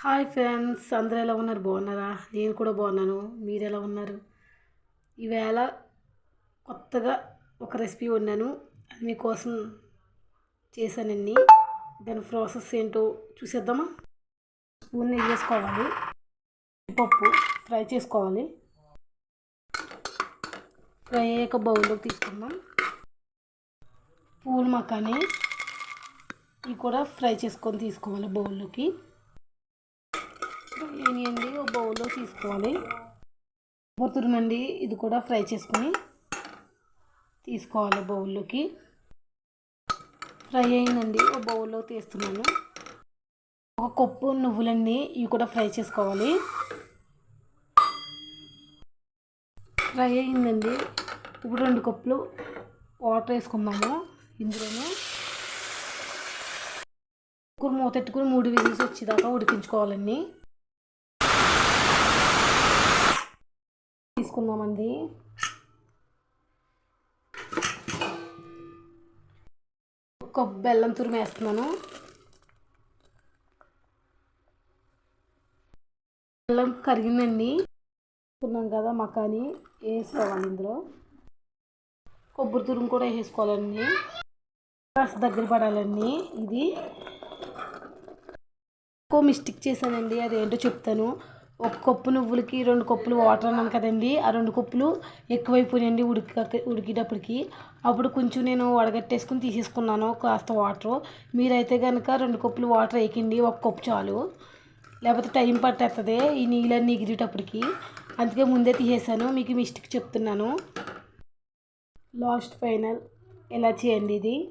Hi friends అందరూ ఎలా ఉన్నారు? బాగున్నారా? నేను కూడా బాగున్నాను. మీరు ఎలా ఉన్నారు? ఈవేళ కొత్తగా ఒక రెసిపీ వండాను. అది మీకోసం చేశానండి దాని ప్రాసెస్ ఏంటో చూసేద్దామా? స్పూన్ నెయ్యి వేసుకోవాలి. పప్పు ఫ్రై చేసుకోవాలి. ఫ్రై అయ్యాక బౌల్లోకి తీసుకుందాం. పూల్ మకాని ఇవి కూడా ఫ్రై చేసుకొని తీసుకోవాలి బౌల్లోకి. వేయండి ఒక బౌల్లో తీసుకోవాలి. తురుమండి ఇది కూడా ఫ్రై చేసుకొని తీసుకోవాలి బౌల్లోకి. ఫ్రై అయిందండి ఒక బౌల్లో తీస్తున్నాను. ఒక కప్పు నువ్వులండి ఇవి కూడా ఫ్రై చేసుకోవాలి. ఫ్రై అయిందండి ఇప్పుడు రెండు కప్పులు వాటర్ వేసుకుందాము ఇందులోనే. కుక్కర్ మూతెట్టుకుని మూడు విజిల్స్ వచ్చేదాకా ఉడికించుకోవాలండి. తీసుకుందామండి. ఒక బెల్లం తురుము వేస్తున్నాను. బెల్లం కరిగిందండి. తీసుకున్నాం కదా మకాని వేసుకోవాలి ఇందులో. కొబ్బరి తురుము కూడా వేసుకోవాలండి. కాస్త దగ్గర పడాలండి ఇది. ఎక్కువ మిస్టేక్ చేశానండి అదేంటో చెప్తాను. ఒక కప్పు నువ్వులకి రెండు కప్పులు వాటర్ అన్నాను కదండి. ఆ రెండు కప్పులు ఎక్కువైపోయినాయండి ఉడికి ఉడికేటప్పటికి. అప్పుడు కొంచెం నేను వడగట్టేసుకుని తీసేసుకున్నాను కాస్త వాటర్. మీరైతే కనుక రెండు కప్పులు వాటర్ వేయకండి ఒక కప్పు చాలు. లేకపోతే టైం పట్టేస్తుంది ఈ నీళ్ళన్నీ ఎగిరేటప్పటికి. అందుకే ముందే తీసేసాను మీకు మిస్టేక్ చెప్తున్నాను. Last final. ఎలా చేయండి ఇది?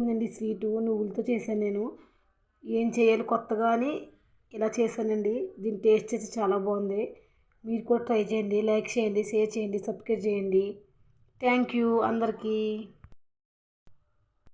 ఉందండి స్వీటు నువ్వులతో చేశాను నేను. ఏం చేయాలి కొత్తగా అని ఇలా చేశానండి. దీని టేస్ట్ అయితే చాలా బాగుంది. మీరు కూడా ట్రై చేయండి. లైక్ చేయండి షేర్ చేయండి సబ్స్క్రైబ్ చేయండి. థ్యాంక్ యూ అందరికీ.